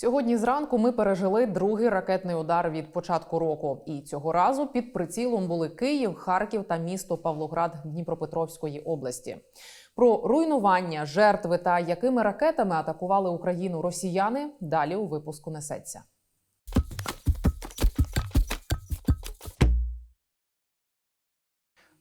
Сьогодні зранку ми пережили другий ракетний удар від початку року. І цього разу під прицілом були Київ, Харків та місто Павлоград Дніпропетровської області. Про руйнування, жертви та якими ракетами атакували Україну росіяни. Далі у випуску несеться.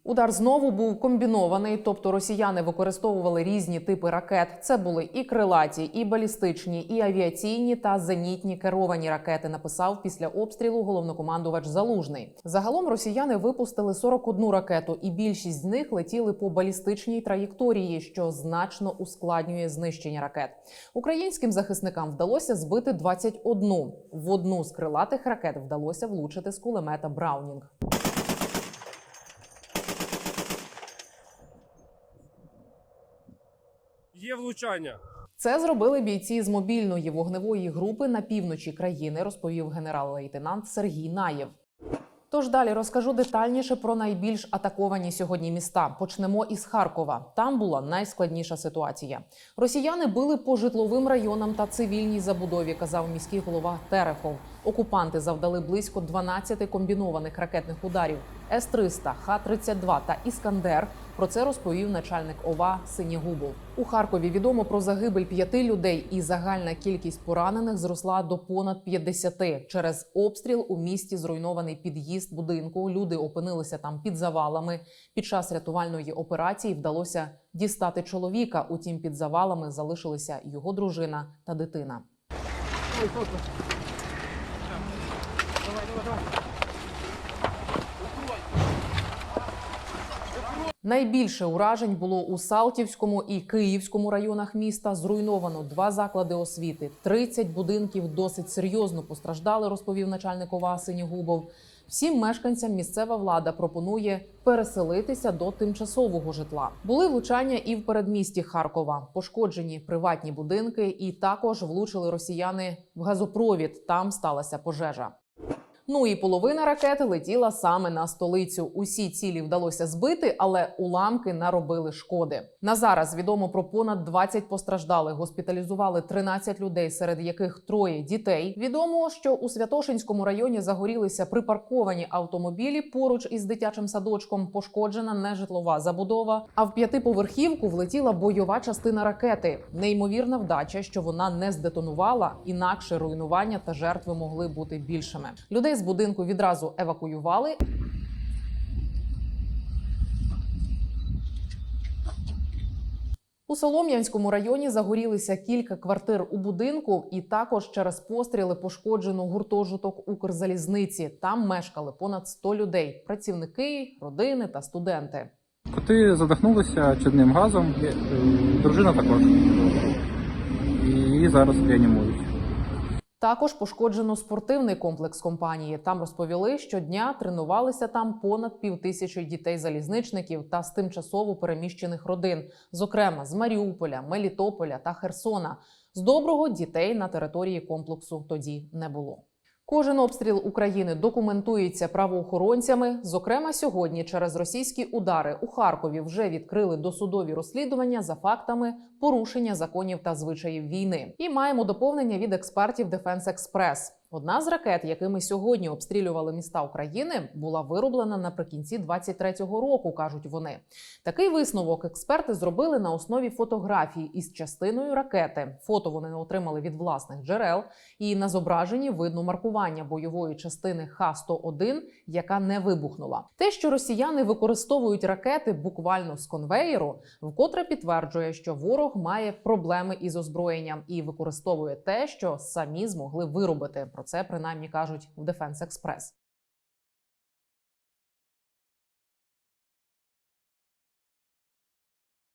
Удар знову був комбінований, тобто росіяни використовували різні типи ракет. Це були і крилаті, і балістичні, і авіаційні та зенітні керовані ракети. Написав після обстрілу головнокомандувач Залужний. Загалом росіяни випустили 41 ракету, і більшість з них летіли по балістичній траєкторії, що значно ускладнює знищення ракет. Українським захисникам вдалося збити 21. В одну з крилатих ракет вдалося влучити з кулемета Браунінг. Є влучання. Це зробили бійці з мобільної вогневої групи на півночі країни, розповів генерал-лейтенант Сергій Наєв. Тож далі розкажу детальніше про найбільш атаковані сьогодні міста. Почнемо із Харкова. Там була найскладніша ситуація. Росіяни били по житловим районам та цивільній забудові, казав міський голова Терехов. Окупанти завдали близько 12 комбінованих ракетних ударів С-300, Х-32 та Іскандер. Про це розповів начальник ОВА Синєгубов. У Харкові відомо про загибель п'яти людей, і загальна кількість поранених зросла до понад 50. Через обстріл у місті зруйнований під'їзд будинку. Люди опинилися там під завалами. Під час рятувальної операції вдалося дістати чоловіка. Утім, під завалами залишилися його дружина та дитина. Найбільше уражень було у Салтівському і Київському районах міста. Зруйновано два заклади освіти, 30 будинків досить серйозно постраждали, розповів начальник ОВА Синігубов. Всім мешканцям місцева влада пропонує переселитися до тимчасового житла. Були влучання і в передмісті Харкова, пошкоджені приватні будинки, і також влучили росіяни в газопровід. Там сталася пожежа. Ну і половина ракет летіла саме на столицю. Усі цілі вдалося збити, але уламки наробили шкоди. На зараз відомо про понад 20 постраждалих. Госпіталізували 13 людей, серед яких троє дітей. Відомо, що у Святошинському районі загорілися припарковані автомобілі поруч із дитячим садочком. Пошкоджена нежитлова забудова. А в п'ятиповерхівку влетіла бойова частина ракети. Неймовірна вдача, що вона не здетонувала, інакше руйнування та жертви могли бути більшими. Людей з будинку відразу евакуювали. У Солом'янському районі загорілися кілька квартир у будинку, і також через постріли пошкоджено гуртожиток Укрзалізниці. Там мешкали понад 100 людей: працівники, родини та студенти. Коти задихнулися чадним газом, е, дружина також. Її зараз реанімують. Також пошкоджено спортивний комплекс компанії. Там розповіли, що дня тренувалися там понад півтисячі дітей-залізничників та з тимчасово переміщених родин, зокрема з Маріуполя, Мелітополя та Херсона. З доброго дітей на території комплексу тоді не було. Кожен обстріл України документується правоохоронцями. Зокрема, сьогодні через російські удари у Харкові вже відкрили досудові розслідування за фактами порушення законів та звичаїв війни. І маємо доповнення від експертів Дефенс Експрес. Одна з ракет, якими сьогодні обстрілювали міста України, була вироблена наприкінці 23-го року, кажуть вони. Такий висновок експерти зробили на основі фотографій із частиною ракети. Фото вони отримали від власних джерел, і на зображенні видно маркування бойової частини Х-101, яка не вибухнула. Те, що росіяни використовують ракети буквально з конвеєру, вкотре підтверджує, що ворог має проблеми із озброєнням і використовує те, що самі змогли виробити. Про це принаймні кажуть в Дефенс Експрес.